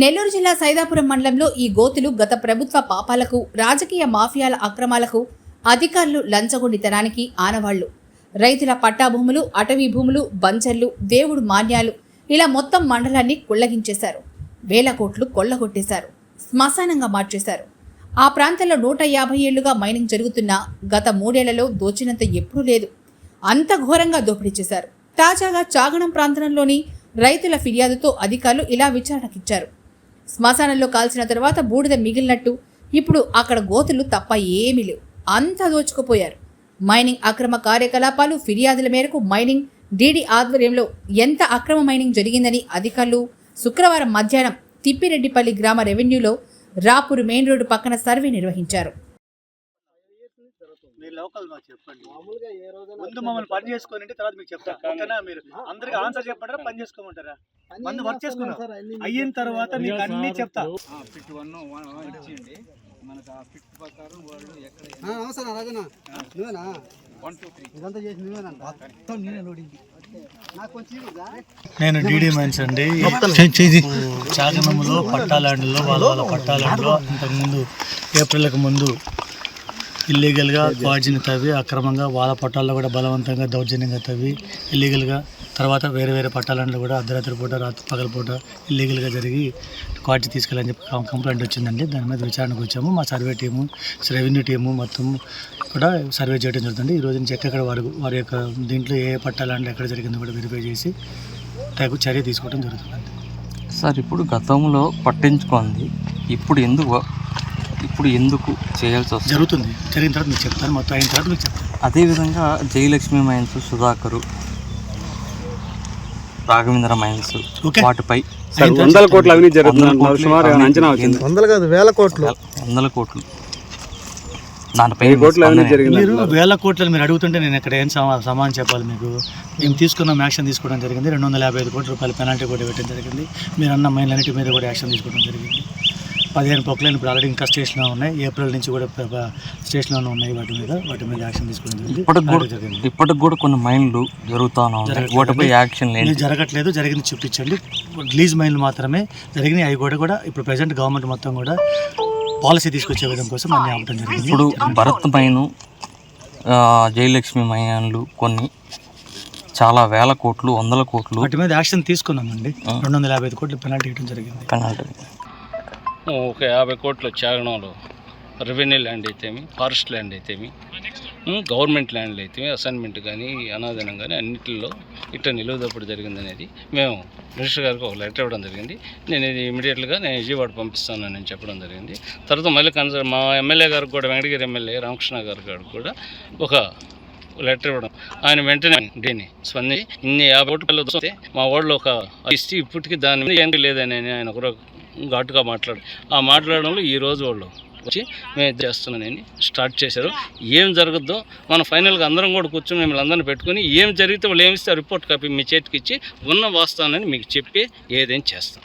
నెల్లూరు జిల్లా సైదాపురం మండలంలో ఈ గోతులు గత ప్రభుత్వ పాపాలకు రాజకీయ మాఫియాల అక్రమాలకు అధికారులు లంచగొండితనానికి ఆనవాళ్ళు. రైతుల పట్టాభూములు అటవీ భూములు బంచర్లు దేవుడు మాన్యాలు ఇలా మొత్తం మండలాన్ని కుళ్ళగించేశారు. వేల కోట్లు కొల్లగొట్టేశారు. శ్మశానంగా మార్చేశారు. ఆ ప్రాంతంలో నూట యాభై ఏళ్ళుగా మైనింగ్ జరుగుతున్న గత మూడేళ్ళలో దోచినంత ఎప్పుడూ లేదు. అంత ఘోరంగా దోపిడీ చేశారు. తాజాగా చాగణం ప్రాంతంలోని రైతుల ఫిర్యాదుతో అధికారులు ఇలా విచారణకిచ్చారు. శ్మశానంలో కాల్చిన తర్వాత బూడిద మిగిలినట్టు. ఇప్పుడు అక్కడ గోతులు తప్ప ఏమీ లేవు. అంతా దోచుకుపోయారు. మైనింగ్ అక్రమ కార్యకలాపాలు ఫిర్యాదుల మేరకు మైనింగ్ డీడీ ఆధ్వర్యంలో ఎంత అక్రమ మైనింగ్ జరిగిందని అధికారులు శుక్రవారం మధ్యాహ్నం తిప్పిరెడ్డిపల్లి గ్రామ రెవెన్యూలో రాపూర్ మెయిన్ రోడ్డు పక్కన సర్వే నిర్వహించారు. లోకల్ మాకు చెప్పండి. మామూలుగా ఏ రోజైనా ముందు మమ్మల్ని పని చేసుకొని తర్వాత మీకు చెప్తా. ఓకేనా? మీరు అందరికి ఆన్సర్ చెప్పమంటారా? పని చేసుకోమంటారా మందు వర్క్ చేసుకున్నాం అయిన తర్వాత మీకు అన్ని చెప్తా. ఫిట్ వన్ ఇచ్చేయండి. మనకు ఆ ఫిట్ ప్రకారం వాళ్ళు ఎక్కడ ఆ, అవసరం రాజనా నువ్వేనా? One two three. ఇదంతా చేసి మొత్తం నేనే లోడింగ్ నాకు కొంచెం ఇవ్వదా? నేను డీడీ మైన్స్ అండి. చాగనములో పట్టాలాండ్లో వాళ్ళ వాళ్ళ పట్టాలాండ్లో అంతకుముందు ఏప్రిల్కి ముందు ఇల్లీగల్గా క్వార్జిని తవ్వి అక్రమంగా వాళ్ళ పట్టాల్లో కూడా బలవంతంగా దౌర్జన్యంగా తవ్వి ఇల్లీగల్గా తర్వాత వేరే వేరే పట్టాలంలో కూడా అర్ధరాత్రి పూట రాత్రి పగల పూట ఇల్లీగల్గా జరిగి క్వార్జీ తీసుకెళ్ళని చెప్పి కంప్లైంట్ వచ్చిందండి. దాని మీద విచారణకు వచ్చాము. మా సర్వే టీము రెవెన్యూ టీము మొత్తం కూడా సర్వే చేయడం జరుగుతుంది. ఈ రోజు నుంచి ఎక్కడ వారి వారి యొక్క దీంట్లో ఏ పట్టాలంటే ఎక్కడ జరిగిందో కూడా వెరిఫై చేసి తగు చర్య తీసుకోవడం జరుగుతుంది. సార్ ఇప్పుడు గతంలో పట్టించుకుంది ఇప్పుడు ఎందుకు ఇప్పుడు ఎందుకు చేయాల్సి వస్తుంది? జరుగుతుంది. జరిగిన తర్వాత మీకు చెప్తాను. మొత్తం అయిన తర్వాత మీకు చెప్తాను. అదేవిధంగా Jayalakshmi mines Sudhakar Raghavendra mines okay. వాటిపై వందల కోట్ల అవినీతి వందల జరుగుతుంది కోట్లు సుమారు ఏమైనా అంచనా వచ్చింది? వందలు కాదు వేల కోట్లు. వందల కోట్లు. దానిపై కోట్ల మీరు వేల కోట్లని మీరు అడుగుతుంటే నేను ఇక్కడ ఏం సమా సమాధానం చెప్పాలి మీకు? మేము తీసుకున్న యాక్షన్ తీసుకోవడం జరిగింది. రెండు వందల యాభై ఐదు కోట్ల రూపాయల పెనాల్టీ కూడా పెట్టడం జరిగింది. మీరు అన్న మైన్లన్నిటి మీద కూడా యాక్షన్ తీసుకోవడం జరిగింది. పదిహేను పొక్కలైన ఇప్పుడు ఆల్రెడీ ఇంకా స్టేషన్లో ఉన్నాయి. ఏప్రిల్ నుంచి కూడా స్టేషన్లోనే ఉన్నాయి వాటి మీద. వాటి మీద యాక్షన్ తీసుకోవడం ఇప్పటికి కూడా జరిగింది. ఇప్పటికి కూడా కొన్ని మైన్లు జరుగుతానే. వాటిపై యాక్షన్ లేని జరగట్లేదు. జరిగింది చూపించండి రిలీజ్ మైన్లు మాత్రమే. జరిగినాయి అవి కూడా కూడా ఇప్పుడు ప్రజెంట్ గవర్నమెంట్ మొత్తం కూడా పాలసీ తీసుకొచ్చే విధం కోసం అన్ని ఆపడం జరిగింది. ఇప్పుడు భరత్ మైను జయలక్ష్మి మైన్లు కొన్ని చాలా వేల కోట్లు వందల కోట్లు వాటి మీద యాక్షన్ తీసుకున్నామండి. రెండు వందల యాభై ఐదు కోట్లు పెనాల్టీ ఇవ్వడం జరిగింది. పెనాల్టీ ఒక యాభై కోట్ల చాగణంలో రెవెన్యూ ల్యాండ్ అయితేమి ఫారెస్ట్ ల్యాండ్ అయితేమి గవర్నమెంట్ ల్యాండ్లు అయితేమి అసైన్మెంట్ కానీ అనాదనం కానీ అన్నింటిలో ఇట్లా నిలువదప్పుడు జరిగింది అనేది మేము మినిస్టర్ గారికి ఒక లెటర్ ఇవ్వడం జరిగింది. నేను ఇది ఇమీడియట్గా నేను విజయవాడ పంపిస్తాను నేను చెప్పడం జరిగింది. తర్వాత మళ్ళీ కన్సర్ మా ఎమ్మెల్యే గారికి కూడా వెంకటగిరి ఎమ్మెల్యే రామకృష్ణ గారి గారికి కూడా ఒక లెటర్ ఇవ్వడం. ఆయన వెంటనే దీన్ని స్పందించి ఇన్ని యాభై కోట్లు మా వాళ్ళు ఒక ఇస్తే ఇప్పటికీ దాని మీద ఏంటి లేదని ఆయన ఒక ఘాటుగా మాట్లాడు ఆ మాట్లాడడంలో ఈ రోజు వాళ్ళు వచ్చి మేము చేస్తున్నానని స్టార్ట్ చేశారు. ఏం జరగద్దో మనం ఫైనల్గా అందరం కూడా కూర్చొని మిమ్మల్ని అందరిని పెట్టుకుని ఏం జరిగితే వాళ్ళు ఏమిస్తే రిపోర్ట్ కాపీ మీ చేతికి ఇచ్చి ఉన్న వాస్తవాన్ని మీకు చెప్పి ఏదైనా చేస్తాం.